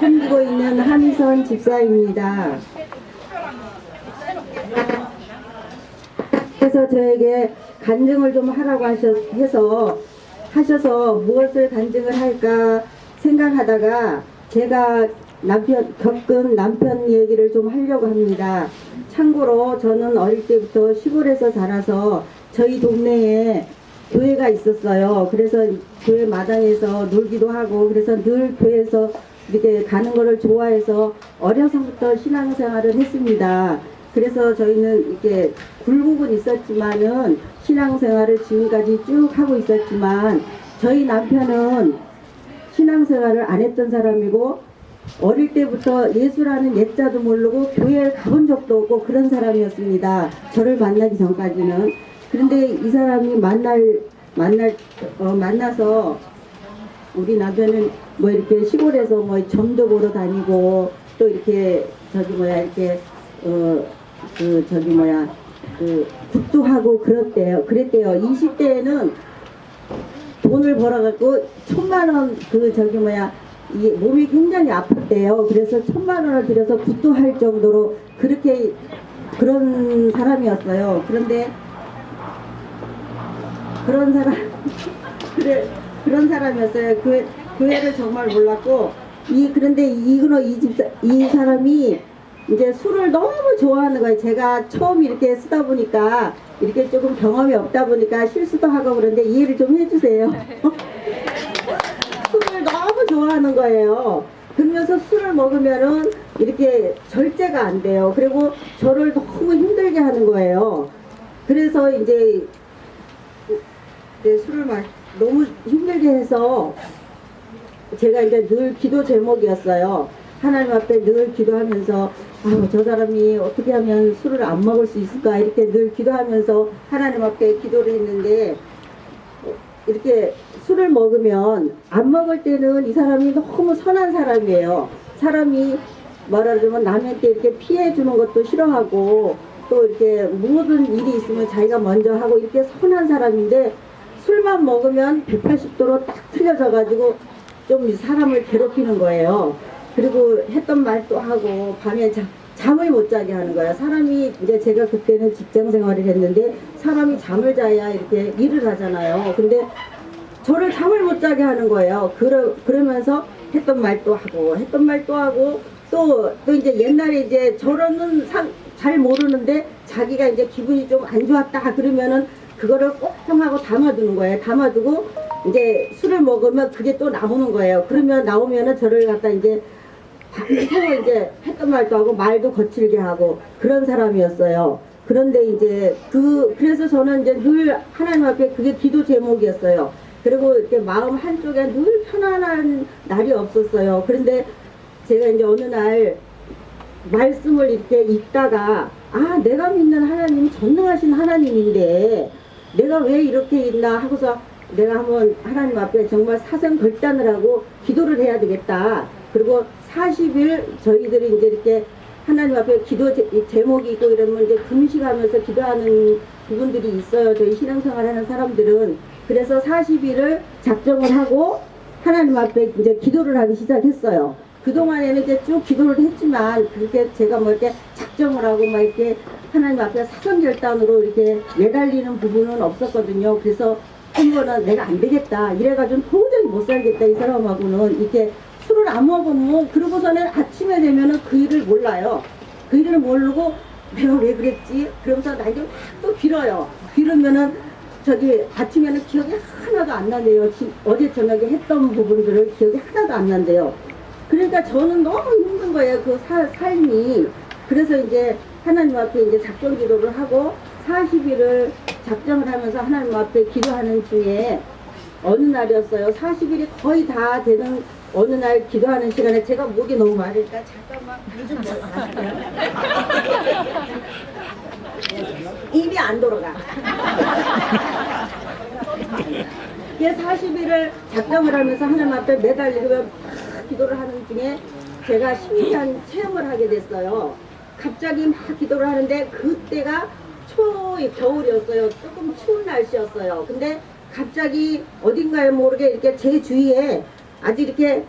섬기고 있는 한희선 집사입니다. 그래서 저에게 간증을 좀 하라고 하셔, 해서 하셔서 무엇을 간증을 할까 생각하다가 제가 남편 겪은 남편 얘기를 좀 하려고 합니다. 참고로 저는 어릴 때부터 시골에서 자라서 저희 동네에 교회가 있었어요. 그래서 교회 마당에서 놀기도 하고 그래서 늘 교회에서 이렇게 가는 거를 좋아해서 어려서부터 신앙생활을 했습니다. 그래서 저희는 이렇게 굴곡은 있었지만은 신앙생활을 지금까지 쭉 하고 있었지만 저희 남편은 신앙생활을 안 했던 사람이고 어릴 때부터 예수라는 예자도 모르고 교회를 가본 적도 없고 그런 사람이었습니다. 저를 만나기 전까지는. 그런데 이 사람이 만날 만날 어, 만나서 우리 남편은 뭐 이렇게 시골에서 뭐 점도 보러 다니고 또 이렇게 저기 뭐야 이렇게 어 그 저기 뭐야 그 굿도 하고 그랬대요. 그랬대요. 20대에는 돈을 벌어갖고 천만 원 그 저기 뭐야 이 몸이 굉장히 아팠대요. 그래서 천만 원을 들여서 굿도 할 정도로 그렇게 그런 사람이었어요. 그런데 그런 사람 그래 그런 사람이었어요. 그 교회를 정말 몰랐고 이 그런데 이근호 이 집사 이 사람이 이제 술을 너무 좋아하는 거예요. 제가 처음 이렇게 쓰다 보니까 이렇게 조금 경험이 없다 보니까 실수도 하고 그런데 이해를 좀 해주세요. 술을 너무 좋아하는 거예요. 그러면서 술을 먹으면은 이렇게 절제가 안 돼요. 그리고 저를 너무 힘들게 하는 거예요. 그래서 이제 이제 술을 마 너무 힘들게 해서 제가 이제 늘 기도 제목이었어요. 하나님 앞에 늘 기도하면서 아우 저 사람이 어떻게 하면 술을 안 먹을 수 있을까 이렇게 늘 기도하면서 하나님 앞에 기도를 했는데 이렇게 술을 먹으면 안 먹을 때는 이 사람이 너무 선한 사람이에요. 사람이 말하자면 남한테 이렇게 피해 주는 것도 싫어하고 또 이렇게 모든 일이 있으면 자기가 먼저 하고 이렇게 선한 사람인데 술만 먹으면 180도로 딱 틀려져 가지고 좀 사람을 괴롭히는 거예요. 그리고 했던 말또 하고 밤에 자, 잠을 못 자게 하는 거야. 사람이 이제 제가 그때는 직장 생활을 했는데 사람이 잠을 자야 이렇게 일을 하잖아요. 근데 저를 잠을 못 자게 하는 거예요. 그러, 그러면서 했던 말또 하고 했던 말또 하고 또, 또 이제 옛날에 이제 저러는 상, 잘 모르는데 자기가 이제 기분이 좀 안 좋았다 그러면은 그거를 꽁꽁 하고 담아두는 거예요. 담아두고 이제 술을 먹으면 그게 또 나오는 거예요. 그러면 나오면은 저를 갖다 이제 밤새워 이제 했던 말도 하고 말도 거칠게 하고 그런 사람이었어요. 그런데 이제 그 그래서 저는 이제 늘 하나님 앞에 그게 기도 제목이었어요. 그리고 이렇게 마음 한쪽에 늘 편안한 날이 없었어요. 그런데 제가 이제 어느 날 말씀을 이렇게 읽다가 아 내가 믿는 하나님이 전능하신 하나님인데 내가 왜 이렇게 있나 하고서 내가 한번 하나님 앞에 정말 사정 결단을 하고 기도를 해야 되겠다. 그리고 40일 저희들이 이제 이렇게 하나님 앞에 기도 제, 제목이 있고 이러면 이제 금식하면서 기도하는 부분들이 있어요. 저희 신앙생활 하는 사람들은. 그래서 40일을 작정을 하고 하나님 앞에 이제 기도를 하기 시작했어요. 그동안에는 이제 쭉 기도를 했지만 그렇게 제가 뭐 이렇게 작정을 하고 막 이렇게 하나님 앞에 사선결단으로 이렇게 매달리는 부분은 없었거든요. 그래서 한 번은 내가 안 되겠다. 이래가지고 도저히 못 살겠다. 이 사람하고는 이렇게 술을 안 먹으면 그러고서는 아침에 되면은 그 일을 몰라요. 그 일을 모르고 내가 왜 그랬지? 그러면서 나에게 막또 빌어요. 빌으면은 저기 아침에는 기억이 하나도 안. 지- 어제 저녁에 했던 부분들을 기억이 하나도 안 난대요. 그러니까 저는 너무 힘든 거예요. 그 사- 삶이. 그래서 이제 하나님 앞에 이제 작정 기도를 하고 40일을 작정을 하면서 하나님 앞에 기도하는 중에 어느 날이었어요. 40일이 거의 다 되는 어느 날 기도하는 시간에 제가 목이 너무 마르니까 잠깐만 물좀. 입이 안 돌아가. 이게 40일을 작정을 하면서 하나님 앞에 매달리고 막 기도를 하는 중에 제가 신비한 체험을 하게 됐어요. 갑자기 막 기도를 하는데 그때가 초 겨울이었어요. 조금 추운 날씨였어요. 근데 갑자기 어딘가에 모르게 이렇게 제 주위에 아주 이렇게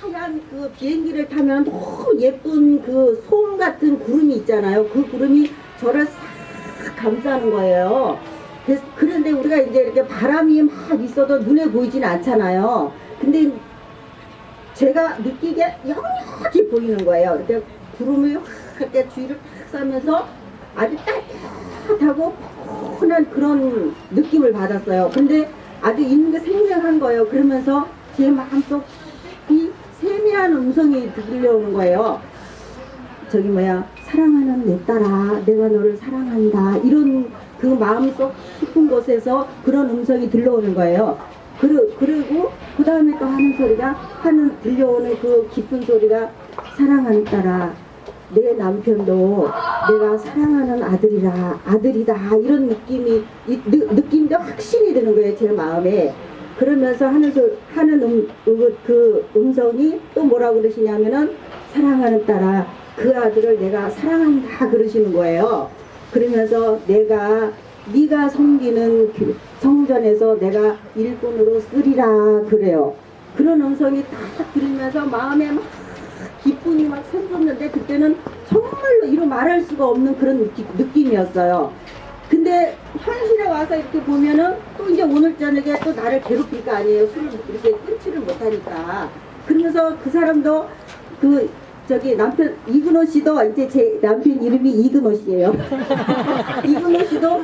하얀 그 비행기를 타면 너무 예쁜 그솜 같은 구름이 있잖아요. 그 구름이 저를 싹 감싸는 거예요. 그런데 우리가 이제 이렇게 바람이 막 있어도 눈에 보이진 않잖아요. 근데 제가 느끼기에 영역이 보이는 거예요. 이렇게 구름이 확 이렇게 주위를 탁 싸면서 아주 따뜻하고 푸근한 그런 느낌을 받았어요. 근데 아주 있는 게 생생한 거예요. 그러면서 제 마음속 이 세미한 음성이 들려오는 거예요. 저기 뭐야 사랑하는 내 딸아 내가 너를 사랑한다 이런 그 마음속 깊은 곳에서 그런 음성이 들려오는 거예요. 그리, 그리고 그 다음에 또 하는 소리가 하는 들려오는 그 깊은 소리가 사랑하는 딸아 내 남편도 내가 사랑하는 아들이라 아들이다 이런 느낌이 이, 느, 느낌도 확신이 드는 거예요 제 마음에. 그러면서 하는 소 하는 음, 그, 그 음성이 또 뭐라고 그러시냐면은 사랑하는 딸아 그 아들을 내가 사랑한다 그러시는 거예요. 그러면서 내가 네가 섬기는 그 성전에서 내가 일꾼으로 쓰리라 그래요. 그런 음성이 딱 들으면서 마음에 막 기쁨이 막 샘솟는데 그때는 정말로 이루 말할 수가 없는 그런 느낌, 느낌 이었어요. 근데 현실에 와서 이렇게 보면은 또 이제 오늘 저녁에 또 나를 괴롭힐 거 아니에요. 술을 이렇게 끊지를 못하니까. 그러면서 그 사람도 그 저기 남편 이근호 씨도 이제 제 남편 이름이 이근호 씨예요. 이근호 씨도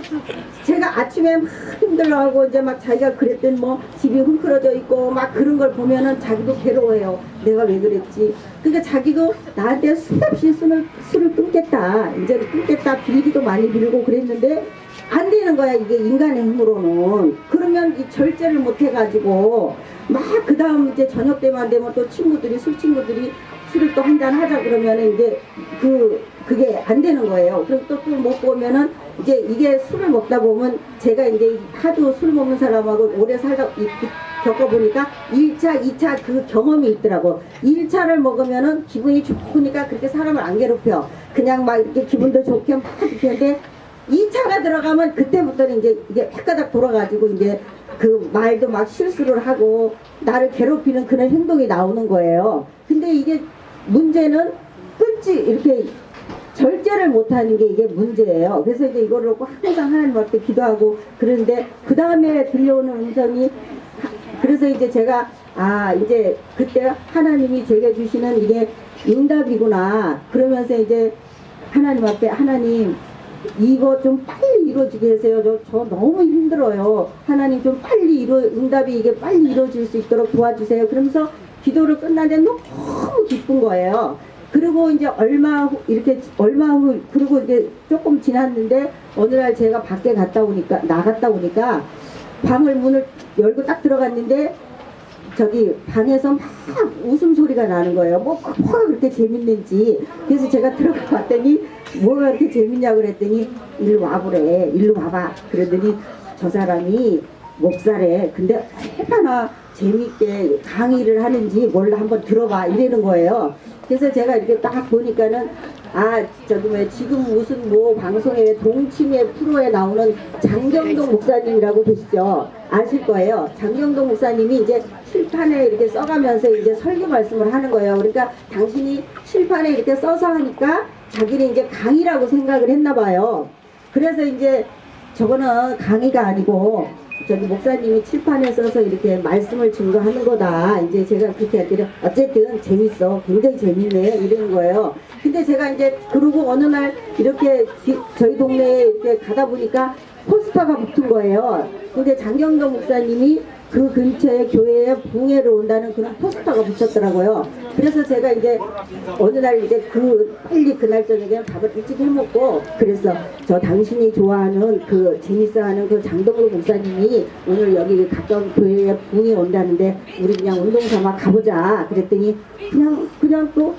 제가 아침에 막 힘들어하고 이제 막 자기가 그랬던 뭐 집이 헝클어져 있고 막 그런 걸 보면은 자기도 괴로워해요. 내가 왜 그랬지? 그러니까 자기도 나한테 수없이 술을 술을 끊겠다. 이제 끊겠다 빌기도 많이 빌고 그랬는데 안 되는 거야 이게 인간의 힘으로는. 그러면 이 절제를 못 해가지고 막 그 다음 이제 저녁 때만 되면 또 친구들이 술 친구들이 술을 또 한 잔 하자 그러면은 이제 그 그게 안 되는 거예요. 그럼 또 술 먹고 오면은 이제 이게 술을 먹다 보면 제가 이제 하도 술 먹는 사람하고 오래 살다 겪어보니까 1차, 2차 그 경험이 있더라고. 1차를 먹으면은 기분이 좋으니까 그렇게 사람을 안 괴롭혀. 그냥 막 이렇게 기분도 좋게 막 이렇게 2차가 들어가면 그때부터는 이제 이게 획가닥 돌아가지고 이제 그 말도 막 실수를 하고 나를 괴롭히는 그런 행동이 나오는 거예요. 근데 이게 문제는 끊지 이렇게 절제를 못하는 게 이게 문제예요. 그래서 이제 이거를 놓고 항상 하나님 앞에 기도하고 그러는데 그 다음에 들려오는 음성이 하- 그래서 이제 제가 아 이제 그때 하나님이 제게 주시는 이게 응답이구나 그러면서 이제 하나님 앞에 하나님 이거 좀 빨리 이루어지게 해주세요. 저, 저 너무 힘들어요. 하나님 좀 빨리 이루 응답이 이게 빨리 이루어질 수 있도록 도와주세요. 그러면서 기도를 끝났는데 너무 기쁜 거예요. 그리고 이제 얼마 후 이렇게 얼마 후 그리고 이제 조금 지났는데 어느 날 제가 밖에 갔다 오니까 나갔다 오니까 방을 문을 열고 딱 들어갔는데 저기 방에서 막 웃음소리가 나는 거예요. 뭐 뭐가 그렇게 재밌는지. 그래서 제가 들어가 봤더니 뭐가 그렇게 재밌냐고 그랬더니 일로 와보래. 일로 와봐. 그러더니 저 사람이 목사래. 근데 얼마나 재밌게 강의를 하는지 몰라 한번 들어봐. 이러는 거예요. 그래서 제가 이렇게 딱 보니까는 아 저기 왜 지금 무슨 뭐 방송에 동치미 프로에 나오는 장경동 목사님이라고 계시죠? 아실 거예요. 장경동 목사님이 이제 칠판에 이렇게 써가면서 이제 설교 말씀을 하는 거예요. 그러니까 당신이 칠판에 이렇게 써서 하니까 자기는 이제 강의라고 생각을 했나 봐요. 그래서 이제 저거는 강의가 아니고 저기 목사님이 칠판에 써서 이렇게 말씀을 증거하는 거다. 이제 제가 그렇게 했더니 어쨌든 재밌어. 굉장히 재밌네. 이러는 거예요. 근데 제가 이제 그러고 어느 날 이렇게 기- 저희 동네에 이렇게 가다 보니까 포스터가 붙은 거예요. 근데 장경동 목사님이 그 근처에 교회에 붕해를 온다는 그런 포스터가 붙였더라고요. 그래서 제가 이제 어느 날 이제 그 빨리 그날 저녁에 밥을 일찍 해 먹고 그래서 저 당신이 좋아하는 그 재밌어하는 그 장동근 목사님이 오늘 여기 가까운 교회에 붕이 온다는데 우리 그냥 운동 삼아 가보자 그랬더니 그냥 그냥 또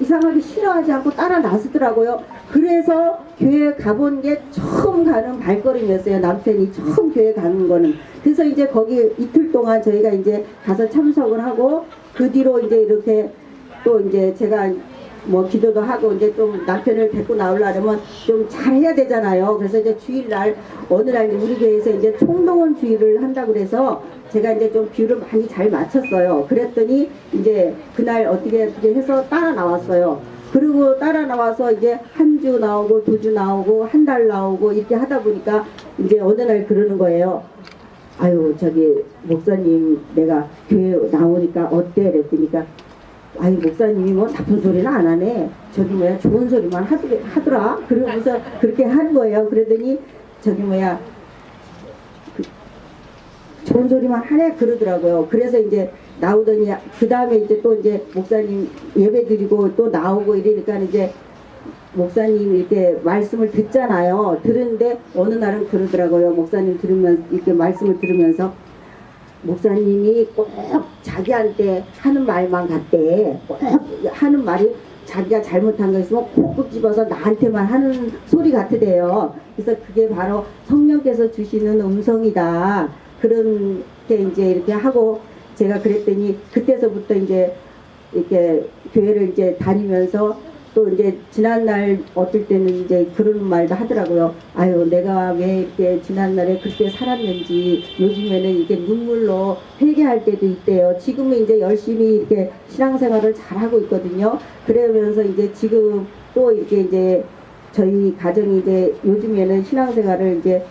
이상하게 싫어하지 않고 따라 나서더라고요. 그래서 교회 가본 게 처음 가는 발걸음이었어요. 남편이 처음 교회 가는 거는. 그래서 이제 거기 이틀 동안 저희가 이제 가서 참석을 하고 그 뒤로 이제 이렇게 또 이제 제가 뭐 기도도 하고 이제 좀 남편을 데리고 나오려면 좀 잘해야 되잖아요. 그래서 이제 주일날 어느 날 우리 교회에서 이제 총동원 주일을 한다고 그래서 제가 이제 좀 뷰를 많이 잘 맞췄어요. 그랬더니 이제 그날 어떻게 해서 따라 나왔어요. 그리고 따라 나와서 이제 한 주 나오고 두 주 나오고 한 달 나오고 이렇게 하다 보니까 이제 어느 날 그러는 거예요. 아유 저기 목사님 내가 교회 나오니까 어때? 그랬더니까 아이 목사님이 뭐 나쁜 소리는 안 하네. 저기 뭐야 좋은 소리만 하더, 하더라. 그러면서 그렇게 하는 거예요. 그러더니 저기 뭐야 그 좋은 소리만 하네 그러더라고요. 그래서 이제 나오더니 그 다음에 이제 또 이제 목사님 예배 드리고 또 나오고 이러니까 이제 목사님 이렇게 말씀을 듣잖아요. 들은데 어느 날은 그러더라고요. 목사님 들으면 이렇게 말씀을 들으면서 목사님이 꼭 자기한테 하는 말만 같대. 꼭 하는 말이 자기가 잘못한 거 있으면 콕콕 집어서 나한테만 하는 소리 같으대요. 그래서 그게 바로 성령께서 주시는 음성이다. 그런 게 이제 이렇게 하고 제가 그랬더니 그때서부터 이제 이렇게 교회를 이제 다니면서 또 이제 지난날 어떨 때는 이제 그런 말도 하더라고요. 아유 내가 왜 이렇게 지난날에 그렇게 살았는지 요즘에는 이게 눈물로 회개할 때도 있대요. 지금은 이제 열심히 이렇게 신앙생활을 잘 하고 있거든요. 그러면서 이제 지금 또 이렇게 이제 저희 가정이 이제 요즘에는 신앙생활을 이제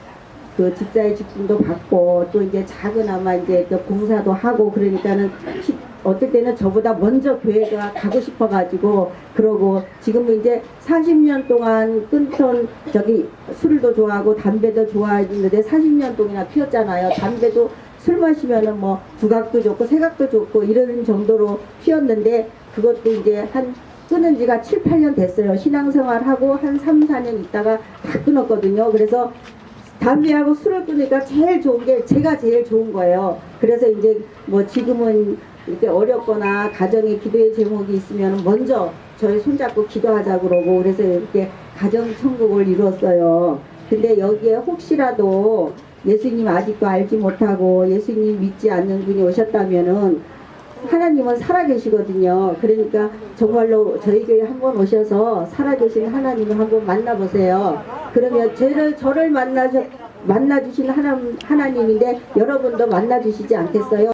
그 집사의 직분도 받고 또 이제 작은아마 이제 그 봉사도 하고 그러니까는 시- 어떨 때는 저보다 먼저 교회가 가고 싶어가지고 그러고 지금은 이제 40년 동안 끊던 저기 술도 좋아하고 담배도 좋아했는데 40년 동이나 피웠잖아요. 담배도 술 마시면은 뭐 두각도 좋고 세각도 좋고 이런 정도로 피웠는데 그것도 이제 한 끊은 지가 7, 8년 됐어요. 신앙생활하고 한 3, 4년 있다가 다 끊었거든요. 그래서 담배하고 술을 끊으니까 제일 좋은 게 제가 제일 좋은 거예요. 그래서 이제 뭐 지금은 이렇게 어렵거나 가정에 기도의 제목이 있으면 먼저 저희 손잡고 기도하자 그러고 그래서 이렇게 가정 천국을 이루었어요. 근데 여기에 혹시라도 예수님 아직도 알지 못하고 예수님 믿지 않는 분이 오셨다면은 하나님은 살아계시거든요. 그러니까 정말로 저희 교회 한번 오셔서 살아계신 하나님을 한번 만나보세요. 그러면 저를 저를 만나서 만나주신 하나, 하나님인데 여러분도 만나주시지 않겠어요?